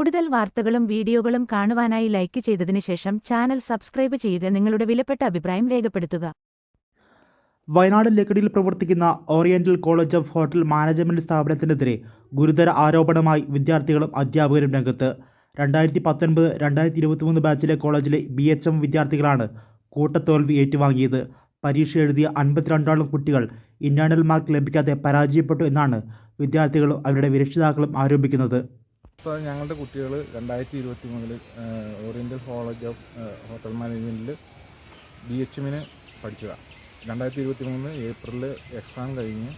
കൂടുതൽ വാർത്തകളും വീഡിയോകളും കാണുവാനായി ലൈക്ക് ചെയ്തതിനു ശേഷം ചാനൽ സബ്സ്ക്രൈബ് ചെയ്ത് നിങ്ങളുടെ വിലപ്പെട്ട അഭിപ്രായം രേഖപ്പെടുത്തുക. വയനാട് ലക്കിടിയിൽ പ്രവർത്തിക്കുന്ന oriental college of hotel management സ്ഥാപനത്തിനെതിരെ ഗുരുതര ആരോപണമായി വിദ്യാർത്ഥികളും അധ്യാപകരും രംഗത്ത്. രണ്ടായിരത്തി പത്തൊൻപത് രണ്ടായിരത്തി ഇരുപത്തിമൂന്ന് ബാച്ചിലെ കോളേജിലെ ബി എച്ച് എം വിദ്യാർത്ഥികളാണ് കൂട്ടത്തോൽവി ഏറ്റുവാങ്ങിയത്. പരീക്ഷ എഴുതിയ അൻപത്തിരണ്ടോളം കുട്ടികൾ ഇന്റേണൽ മാർക്ക് ലഭിക്കാതെ പരാജയപ്പെട്ടു എന്നാണ് വിദ്യാർത്ഥികളും അവരുടെ രക്ഷിതാക്കളും ആരോപിക്കുന്നത്. ഇപ്പോൾ ഞങ്ങളുടെ കുട്ടികൾ രണ്ടായിരത്തി ഇരുപത്തി മൂന്നിൽ ഓറിയന്റൽ കോളേജ് ഓഫ് ഹോട്ടൽ മാനേജ്മെന്റിൽ ബി എച്ച് എമ്മിന് പഠിച്ചതാണ് രണ്ടായിരത്തി ഇരുപത്തി മൂന്ന് ഏപ്രിലിൽ എക്സാം കഴിഞ്ഞ്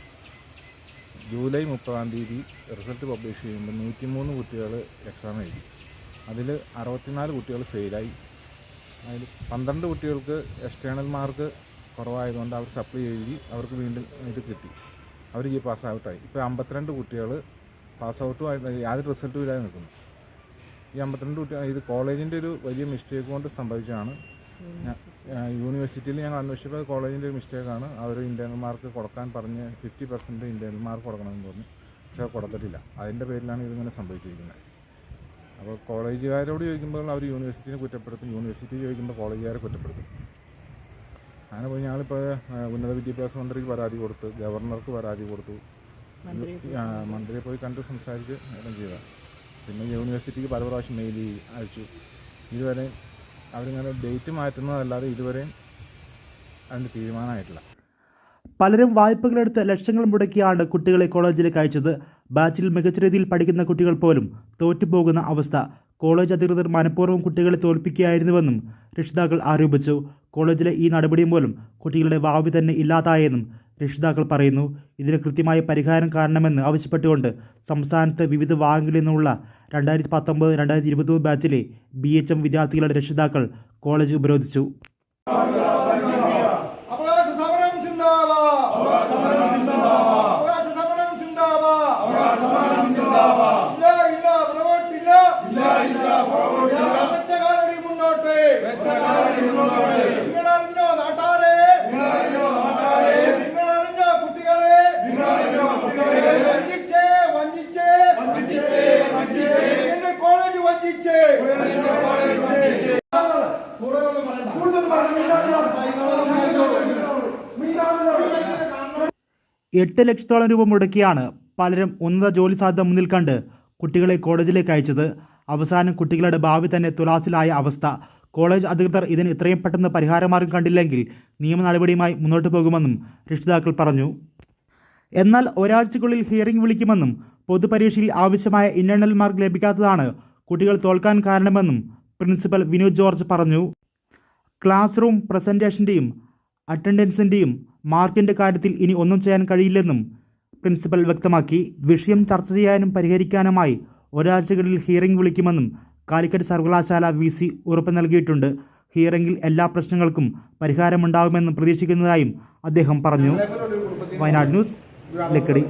ജൂലൈ മുപ്പതാം തീയതി റിസൾട്ട് പബ്ലിഷ് ചെയ്യുമ്പോൾ നൂറ്റിമൂന്ന് കുട്ടികൾ എക്സാം എഴുതി. അതിൽ അറുപത്തിനാല് കുട്ടികൾ ഫെയിലായി അതിൽ പന്ത്രണ്ട് കുട്ടികൾക്ക് എക്സ്റ്റേണൽ മാർക്ക് കുറവായതുകൊണ്ട് അവർ സപ്ലൈ എഴുതി അവർക്ക് വീണ്ടും ഇത് കിട്ടി. അവർ ഈ പാസ് ഔട്ടായി ഇപ്പോൾ അമ്പത്തിരണ്ട് കുട്ടികൾ പാസ് ഔട്ടും ആയിട്ട് യാതൊരു റിസൾട്ടും ഇല്ലാതെ നിൽക്കുന്നു. ഈ അമ്പത്തിരണ്ട് കുട്ടി ഇത് കോളേജിന്റെ ഒരു വലിയ മിസ്റ്റേക്ക് കൊണ്ട് സംഭവിച്ചതാണ്. യൂണിവേഴ്സിറ്റിയിൽ ഞങ്ങൾ അന്വേഷിച്ചപ്പോൾ കോളേജിന്റെ ഒരു മിസ്റ്റേക്കാണ് അവർ ഇന്റേർണൽ മാർക്ക് കൊടുക്കാൻ പറഞ്ഞ് ഫിഫ്റ്റി പെർസെന്റ് ഇന്റേർണൽ മാർക്ക് കൊടുക്കണമെന്ന് പറഞ്ഞു. പക്ഷേ കൊടുത്തിട്ടില്ല. അതിന്റെ പേരിലാണ് ഇതിങ്ങനെ സംഭവിച്ചിരിക്കുന്നത്. അപ്പോൾ കോളേജുകാരോട് ചോദിക്കുമ്പോൾ അവർ യൂണിവേഴ്സിറ്റിനെ കുറ്റപ്പെടുത്തും. യൂണിവേഴ്സിറ്റി ചോദിക്കുമ്പോൾ കോളേജുകാരെ കുറ്റപ്പെടുത്തും. അങ്ങനെ പോയി ഞങ്ങളിപ്പോൾ ഉന്നത വിദ്യാഭ്യാസ മന്ത്രിക്ക് പരാതി കൊടുത്തു ഗവർണർക്ക് പരാതി കൊടുത്തു. മന്ത്രിയെ പോയി കണ്ട് സംസാരിച്ച് എല്ലാം ചെയ്ത. പിന്നെ യൂണിവേഴ്സിറ്റിക്ക് പല പ്രാവശ്യം മെയിൽ അയച്ചു. ഇതുവരെ അവരിങ്ങനെ ഡേറ്റ് മാറ്റുന്നതല്ലാതെ ഇതുവരെയും അതിന്റെ തീരുമാനമായിട്ടില്ല. പലരും വായ്പകളെടുത്ത് ലക്ഷങ്ങൾ മുടക്കിയാണ് കുട്ടികളെ കോളേജിലേക്ക് അയച്ചത്. ബാച്ചിൽ മികച്ച രീതിയിൽ പഠിക്കുന്ന കുട്ടികൾ പോലും തോറ്റുപോകുന്ന അവസ്ഥ. കോളേജ് അധികൃതർ മനഃപൂർവം കുട്ടികളെ തോൽപ്പിക്കുകയായിരുന്നുവെന്നും രക്ഷിതാക്കൾ ആരോപിച്ചു. കോളേജിലെ ഈ നടപടി മൂലം കുട്ടികളുടെ വാവി തന്നെ ഇല്ലാതായെന്നും രക്ഷിതാക്കൾ പറയുന്നു ഇതിന് കൃത്യമായ പരിഹാരം കാണണമെന്ന് ആവശ്യപ്പെട്ടുകൊണ്ട് സംസ്ഥാനത്ത് വിവിധ ഭാഗങ്ങളിൽ നിന്നുള്ള രണ്ടായിരത്തി പത്തൊമ്പത് രണ്ടായിരത്തി ഇരുപത്തൊന്ന് ബാച്ചിലെ ബി എച്ച് എം വിദ്യാർത്ഥികളുടെ രക്ഷിതാക്കൾ കോളേജ് ഉപരോധിച്ചു. എട്ട് ലക്ഷത്തോളം രൂപ മുടക്കിയാണ് പലരും ഉന്നത ജോലി സാധ്യത മുന്നിൽ കണ്ട് കുട്ടികളെ കോളേജിലേക്ക് അയച്ചത്. അവസാനം കുട്ടികളുടെ ഭാവി തന്നെ തുലാസിലായ അവസ്ഥ. കോളേജ് അധികൃതർ ഇതിന് ഇത്രയും പെട്ടെന്ന് പരിഹാരമാർഗം കണ്ടില്ലെങ്കിൽ നിയമ നടപടിയുമായി മുന്നോട്ട് പോകുമെന്നും രക്ഷിതാക്കൾ പറഞ്ഞു. എന്നാൽ ഒരാഴ്ചക്കുള്ളിൽ ഹിയറിംഗ് വിളിക്കുമെന്നും പൊതുപരീക്ഷയിൽ ആവശ്യമായ ഇന്റേണൽ മാർക്ക് ലഭിക്കാത്തതാണ് കുട്ടികൾ തോൽക്കാൻ കാരണമെന്നും പ്രിൻസിപ്പൽ വിനോദ് ജോർജ് പറഞ്ഞു. ക്ലാസ് റൂം പ്രസന്റേഷന്റെയും അറ്റൻഡൻസിന്റെയും മാർക്കിന്റെ കാര്യത്തിൽ ഇനി ഒന്നും ചെയ്യാൻ കഴിയില്ലെന്നും പ്രിൻസിപ്പൽ വ്യക്തമാക്കി. വിഷയം ചർച്ച ചെയ്യാനും പരിഹരിക്കാനുമായി ഒരാഴ്ചകളിൽ ഹിയറിംഗ് വിളിക്കുമെന്നും കാലിക്കറ്റ് സർവകലാശാല വി സി ഉറപ്പ് നൽകിയിട്ടുണ്ട്. ഹിയറിംഗിൽ എല്ലാ പ്രശ്നങ്ങൾക്കും പരിഹാരമുണ്ടാകുമെന്നും പ്രതീക്ഷിക്കുന്നതായും അദ്ദേഹം പറഞ്ഞു. വയനാട് ന്യൂസ് ലക്കടി.